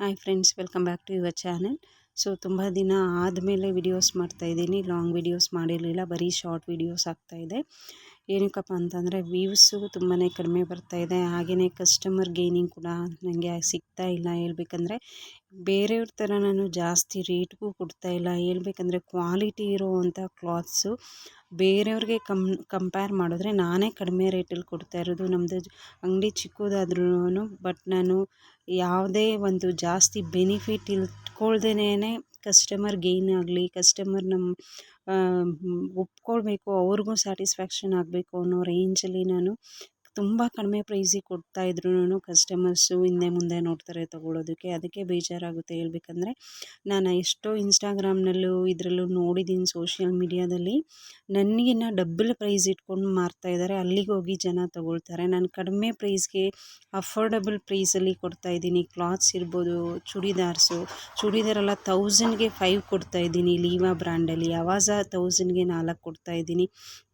hi friends welcome back to your channel So, ತುಂಬ ದಿನ ಆದಮೇಲೆ ವಿಡಿಯೋಸ್ ಮಾಡ್ತಾಯಿದ್ದೀನಿ ಲಾಂಗ್ ವಿಡಿಯೋಸ್ ಮಾಡಿರಲಿಲ್ಲ, ಬರೀ ಶಾರ್ಟ್ ವಿಡಿಯೋಸ್ ಆಗ್ತಾಯಿದೆ ಏನಕ್ಕಪ್ಪ ಅಂತಂದರೆ, ವ್ಯೂಸು ತುಂಬಾ ಕಡಿಮೆ ಬರ್ತಾಯಿದೆ ಹಾಗೆಯೇ ಕಸ್ಟಮರ್ ಗೇನಿಂಗ್ ಕೂಡ ನನಗೆ ಸಿಗ್ತಾ ಇಲ್ಲ. ಹೇಳ್ಬೇಕಂದ್ರೆ, ಬೇರೆಯವ್ರ ಥರ ನಾನು ಜಾಸ್ತಿ ರೇಟ್ಗೂ ಕೊಡ್ತಾ ಇಲ್ಲ. ಹೇಳ್ಬೇಕಂದ್ರೆ, ಕ್ವಾಲಿಟಿ ಇರೋವಂಥ ಕ್ಲಾತ್ಸು ಬೇರೆಯವ್ರಿಗೆ ಕಮ್ ಕಂಪೇರ್ ಮಾಡಿದ್ರೆ ನಾನೇ ಕಡಿಮೆ ರೇಟಲ್ಲಿ ಕೊಡ್ತಾ ಇರೋದು. ನಮ್ಮದು ಅಂಗಡಿ ಚಿಕ್ಕದಾದ್ರೂ ಬಟ್ ನಾನು ಯಾವುದೇ ಒಂದು ಜಾಸ್ತಿ ಬೆನಿಫಿಟ್ ಇಟ್ಕೊಳ್ದೇನೆ ಕಸ್ಟಮರ್ ಗೇನ್ ಆಗಲಿ ಕಸ್ಟಮರ್ ನಮ್ಮ ಒಪ್ಕೊಳ್ಬೇಕು ಅವ್ರಿಗೂ ಸ್ಯಾಟಿಸ್ಫ್ಯಾಕ್ಷನ್ ಆಗಬೇಕು ಅನ್ನೋ ರೇಂಜಲ್ಲಿ ನಾನು ತುಂಬ ಕಡಿಮೆ ಪ್ರೈಸಿಗೆ ಇದ್ರೂ ಕಸ್ಟಮರ್ಸು ಹಿಂದೆ ಮುಂದೆ ನೋಡ್ತಾರೆ ತೊಗೊಳೋದಕ್ಕೆ. ಅದಕ್ಕೆ ಬೇಜಾರಾಗುತ್ತೆ ಹೇಳ್ಬೇಕಂದ್ರೆ, ನಾನು ಎಷ್ಟೋ ಇನ್ಸ್ಟಾಗ್ರಾಮ್ನಲ್ಲೂ ಇದರಲ್ಲೂ ನೋಡಿದ್ದೀನಿ ಸೋಷಿಯಲ್ ಮೀಡಿಯಾದಲ್ಲಿ ನನಗಿನ್ನ ಡಬ್ಬಲ್ ಪ್ರೈಸ್ ಇಟ್ಕೊಂಡು ಮಾರ್ತಾ ಇದ್ದಾರೆ ಅಲ್ಲಿಗೆ ಹೋಗಿ ಜನ ತೊಗೊಳ್ತಾರೆ. ನಾನು ಕಡಿಮೆ ಪ್ರೈಸ್ಗೆ ಅಫೋರ್ಡಬಲ್ ಪ್ರೈಸಲ್ಲಿ ಕೊಡ್ತಾ ಇದ್ದೀನಿ. ಕ್ಲಾತ್ಸ್ ಇರ್ಬೋದು, ಚೂಡಿದಾರ್ಸು ಚೂಡಿದಾರೆಲ್ಲ ತೌಸಂಡ್ಗೆ ಫೈವ್ ಕೊಡ್ತಾ ಇದ್ದೀನಿ ಲೀವಾ ಬ್ರ್ಯಾಂಡಲ್ಲಿ ಅವಾಜ ತೌಸಂಡ್ಗೆ ನಾಲ್ಕು ಕೊಡ್ತಾಯಿದ್ದೀನಿ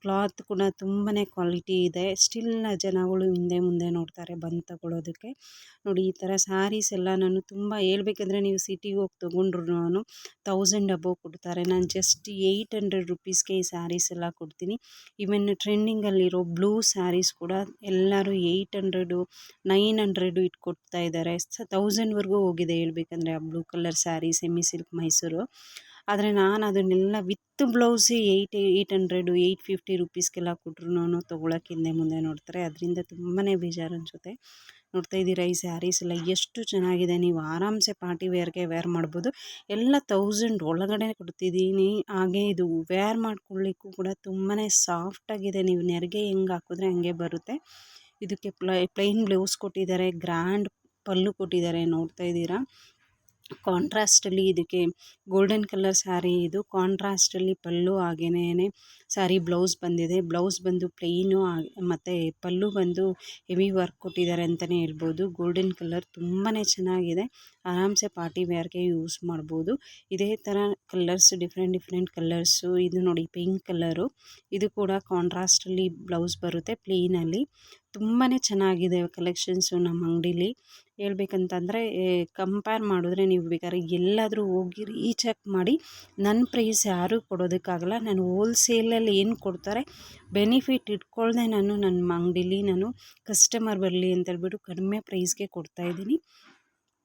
ಕ್ಲಾತ್ ಕೂಡ ತುಂಬಾ ಕ್ವಾಲಿಟಿ ಇದೆ. ಸ್ಟಿಲ್ ಜನಗಳು ಹಿಂದೆ ಮುಂದೆ ನೋಡ್ತಾರೆ ಬಂದು ತಗೊಳ್ಳೋದಕ್ಕೆ ನೋಡಿ, ಈ ಥರ ಸ್ಯಾರೀಸ್ ಎಲ್ಲ ನಾನು ತುಂಬ ಹೇಳ್ಬೇಕಂದ್ರೆ ನೀವು ಸಿಟಿಗೆ ಹೋಗಿ ತೊಗೊಂಡ್ರು ತೌಸಂಡ್ ಅಬೋವ್ ಕೊಡ್ತಾರೆ. ನಾನು ಜಸ್ಟ್ ಏಯ್ಟ್ ಹಂಡ್ರೆಡ್ ರುಪೀಸ್ಗೆ ಈ ಸ್ಯಾರೀಸ್ ಎಲ್ಲ ಕೊಡ್ತೀನಿ. ಈವನ್ ಟ್ರೆಂಡಿಂಗಲ್ಲಿರೋ ಬ್ಲೂ ಸ್ಯಾರೀಸ್ ಕೂಡ ಎಲ್ಲರೂ ಏಯ್ಟ್ ಹಂಡ್ರೆಡು ನೈನ್ ಹಂಡ್ರೆಡು ಇಟ್ಟು ಕೊಡ್ತಾ ಇದ್ದಾರೆ ತೌಸಂಡ್ವರೆಗೂ ಹೋಗಿದೆ ಹೇಳ್ಬೇಕಂದ್ರೆ ಆ blue colour sari semi silk Mysore ಆದರೆ ನಾನು ಅದನ್ನೆಲ್ಲ with ಬ್ಲೌಸೇ eight eight hundred, eight fifty ರುಪೀಸ್ಗೆಲ್ಲ ಕೊಟ್ಟರು ತೊಗೊಳಕ್ಕೆ ಹಿಂದೆ ಮುಂದೆ ನೋಡ್ತಾರೆ. ಅದರಿಂದ ತುಂಬಾ ಬೇಜಾರು ಅನಿಸುತ್ತೆ. ನೋಡ್ತಾ ಇದ್ದೀರಾ ಈ ಸ್ಯಾರೀಸ್ ಎಲ್ಲ ಎಷ್ಟು ಚೆನ್ನಾಗಿದೆ. ನೀವು ಆರಾಮ್ಸೆ ಪಾರ್ಟಿ ವೇರ್ಗೆ ವೇರ್ ಮಾಡ್ಬೋದು. ಎಲ್ಲ ತೌಸಂಡ್ ಒಳಗಡೆ ಕೊಡ್ತಿದ್ದೀನಿ. ಹಾಗೆ ಇದು ವೇರ್ ಮಾಡ್ಕೊಳ್ಳಿಕ್ಕೂ ಕೂಡ ತುಂಬಾ ಸಾಫ್ಟಾಗಿದೆ ನೀವು ನೆರಿಗೆ ಹೆಂಗೆ ಹಾಕಿದ್ರೆ ಹಂಗೆ ಬರುತ್ತೆ. ಇದಕ್ಕೆ ಪ್ಲೈ, ಪ್ಲೈನ್ ಬ್ಲೌಸ್ ಕೊಟ್ಟಿದ್ದಾರೆ. ಗ್ರ್ಯಾಂಡ್ ಪಲ್ಲು ಕೊಟ್ಟಿದ್ದಾರೆ. ನೋಡ್ತಾ ಇದ್ದೀರಾ? ಕಾಂಟ್ರಾಸ್ಟಲ್ಲಿ ಇದಕ್ಕೆ ಗೋಲ್ಡನ್ ಕಲರ್ ಸ್ಯಾರಿ ಇದು ಕಾಂಟ್ರಾಸ್ಟಲ್ಲಿ ಪಲ್ಲು ಹಾಗೆಯೇ ಸ್ಯಾರಿ ಬ್ಲೌಸ್ ಬಂದಿದೆ. ಬ್ಲೌಸ್ ಬಂದು ಪ್ಲೇನು ಮತ್ತು ಪಲ್ಲು ಬಂದು ಹೆವಿ ವರ್ಕ್ ಕೊಟ್ಟಿದ್ದಾರೆ ಅಂತಲೇ ಹೇಳ್ಬೋದು. ಗೋಲ್ಡನ್ ಕಲರ್ ತುಂಬಾ ಚೆನ್ನಾಗಿದೆ. ಆರಾಮ್ಸೆ ಪಾರ್ಟಿ ವೇರ್ಗೆ ಯೂಸ್ ಮಾಡ್ಬೋದು. ಇದೇ ಥರ ಕಲರ್ಸ್ ಡಿಫ್ರೆಂಟ್ ಡಿಫ್ರೆಂಟ್ ಕಲರ್ಸು ಇದು ನೋಡಿ ಪಿಂಕ್ ಕಲರು ಇದು ಕೂಡ ಕಾಂಟ್ರಾಸ್ಟಲ್ಲಿ ಬ್ಲೌಸ್ ಬರುತ್ತೆ ಪ್ಲೇನಲ್ಲಿ ತುಂಬಾ ಚೆನ್ನಾಗಿದೆ ಕಲೆಕ್ಷನ್ಸು ನಮ್ಮ ಅಂಗಡೀಲಿ. ಹೇಳ್ಬೇಕಂತಂದರೆ ಕಂಪೇರ್ ಮಾಡಿದ್ರೆ ನೀವು ಬೇಕಾದ್ರೆ ಎಲ್ಲಾದರೂ ಹೋಗಿ ರೀಚೆಕ್ ಮಾಡಿ. ನನ್ನ ಪ್ರೈಸ್ ಯಾರೂ ಕೊಡೋದಕ್ಕಾಗಲ್ಲ. ನಾನು ಹೋಲ್ಸೇಲಲ್ಲಿ ಏನು ಕೊಡ್ತಾರೆ ಬೆನಿಫಿಟ್ ಇಟ್ಕೊಳ್ದೆ ನಾನು ನನ್ನ ಅಂಗಡೀಲಿ ನಾನು ಕಸ್ಟಮರ್ ಬರಲಿ ಅಂತೇಳ್ಬಿಟ್ಟು ಕಡಿಮೆ ಪ್ರೈಸ್ಗೆ ಕೊಡ್ತಾಯಿದ್ದೀನಿ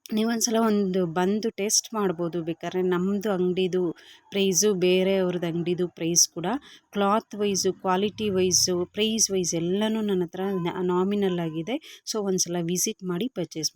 ನೀವೊಂದು ಸಲ ಒಂದು ಬಂದು ಟೇಸ್ಟ್ ಮಾಡ್ಬೋದು. ಬೇಕಾದ್ರೆ ನಮ್ಮದು ಅಂಗಡಿದು ಪ್ರೈಸು ಬೇರೆಯವ್ರದ್ದು ಅಂಗಡಿದು ಪ್ರೈಸ್ ಕೂಡ cloth wise, quality wise, price wise ಎಲ್ಲನೂ ನನ್ನ ಹತ್ರ ನಾಮಿನಲ್ ಆಗಿದೆ. ಸೊ ಒಂದು ಸಲ ವಿಸಿಟ್ ಮಾಡಿ ಪರ್ಚೇಸ್ ಮಾಡಿ